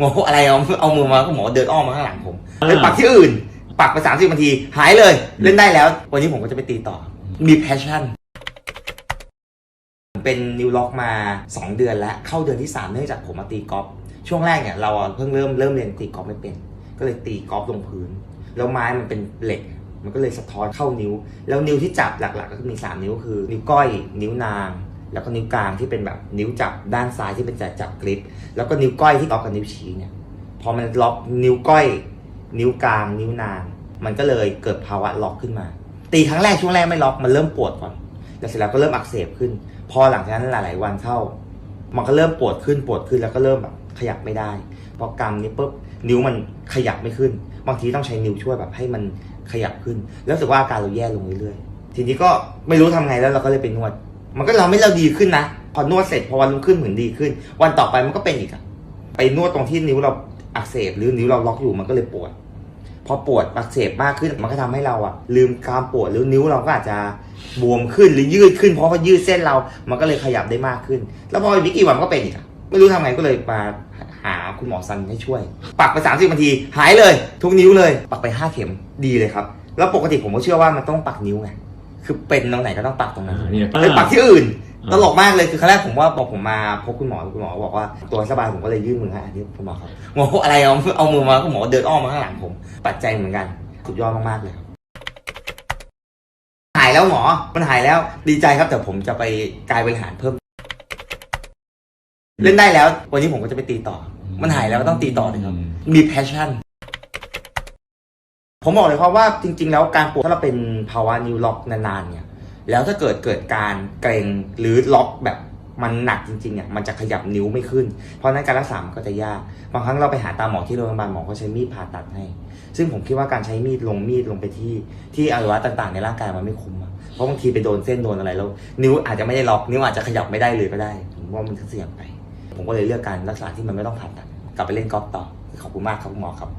หมออะไรเอาเอามือมาก็หมอเดินอ้อมมาข้างหลังผมไปปักที่อื่น ปักไปสามสิบนาที หายเลย เล่นได้แล้ว วันนี้ผมก็จะไปตีต่อ มีแพชชั่น เป็นนิวล็อกมา 2 เดือนแล้ว เข้าเดือนที่ 3 เนื่องจากผมมาตีกอล์ฟช่วงแรกเนี่ยเราเพิ่งเริ่มเริ่มเรียนตีกอล์ฟไม่เป็น ก็เลยตีกอล์ฟลงพื้น แล้วไม้มันเป็นเหล็ก มันก็เลยสะท้อนเข้านิ้ว แล้วนิ้วที่จับหลัก ๆ ก็คือมี 3 นิ้วคือ นิ้วก้อย นิ้วนาง แล้วก็นิ้วกลางที่เป็นแบบนิ้วจับด้านซ้ายที่เป็นจับจับกริปแล้วก็นิ้วก้อยที่ล็อกกับนิ้วชี้เนี่ยพอมันล็อกนิ้วก้อย นิ้วกลาง นิ้วนาง มันก็เลยเกิดภาวะล็อกขึ้นมา ตีครั้งแรกช่วงแรกไม่ล็อกมันเริ่มปวดก่อนแต่เสร็จแล้วก็เริ่มอักเสบขึ้น พอหลังจากนั้นหลาย ๆ วันเข้า มันก็เริ่มปวดขึ้นปวดขึ้นแล้วก็เริ่มแบบขยับไม่ได้พอกำนี้ปุ๊บนิ้วมันขยับไม่ขึ้น บางทีต้องใช้นิ้วช่วยแบบให้มันขยับขึ้น แล้วรู้สึกว่าอาการเราแย่ลงเรื่อย ๆ ทีนี้ก็ไม่รู้ทำไงแล้วเราก็เลยไปนวด มันก็ทำให้เราดีขึ้นนะ พอนวดเสร็จพอวันรุ่งขึ้นเหมือนดีขึ้น วันต่อไปมันก็เป็นอีกอะไปนวดตรงที่นิ้วเราอักเสบหรือนิ้วเราล็อกอยู่มันก็เลยปวด พอปวดอักเสบมากขึ้นมันก็ทำให้เราอะลืมการปวดหรือนิ้วเราก็อาจจะบวมขึ้นหรือยืดขึ้น เพราะว่ายืดเส้นเรา มันก็เลยขยับได้มากขึ้น แล้วพออีกกี่วันมันก็เป็นอีกอะไม่รู้ทำไงก็เลยมาหาคุณหมอซันให้ช่วย ปักไป30นาที หายเลย ทุกนิ้วเลย ปักไป5เข็มดีเลยครับ แล้วปกติผมก็เชื่อว่ามันต้องปักนิ้วไง คือเป็นตรงไหนก็ต้องปักตรงนั้นอ่าเนี่ยไปปักที่อื่น อ่า ตลกมากเลยคือครั้งแรกผมว่าบอกผมมาพบคุณหมอคุณหมอบอกว่าตัวสบายผมก็เลยยื่นมือให้อันนี้คุณหมอครับหมออะไรเอาเอามือมาคุณหมอเดินอ้อมมาข้างหลังผม ปัดใจเหมือนกันสุดยอดมากๆเลยครับหายแล้วหมอมันหายแล้วดีใจครับแต่ผมจะไปกายบริหารเพิ่ม เล่นได้แล้ว วันนี้ผมก็จะไปตีต่อ มันหายแล้วก็ต้องตีต่อเลยครับ มีแพชชั่น ผมบอกเลยครับว่าจริง ๆ แล้วการปวดถ้าเราเป็นภาวะนิ้วล็อกนานๆเนี่ยแล้วถ้าเกิดเกิดการเกร็งหรือล็อกแบบมันหนักจริงๆเนี่ยมันจะขยับนิ้วไม่ขึ้น เพราะนั้นการรักษามันก็จะยาก บางครั้งเราไปหาตามหมอที่โรงพยาบาลหมอก็ใช้มีดผ่าตัดให้ ซึ่งผมคิดว่าการใช้มีดลงมีดลงไปที่ที่อวัยวะต่างๆ ในร่างกายมันไม่คุ้มอะเพราะบางทีไปโดนเส้นโดนอะไรแล้ว นิ้วอาจจะไม่ได้ล็อกนิ้วอาจจะขยับไม่ได้เลยก็ได้ ผมว่ามันเสี่ยงไป ผมก็เลยเลือกการรักษาที่มันไม่ต้องผ่าตัด กลับไปเล่นกอล์ฟต่อ ขอบคุณมากครับคุณหมอครับ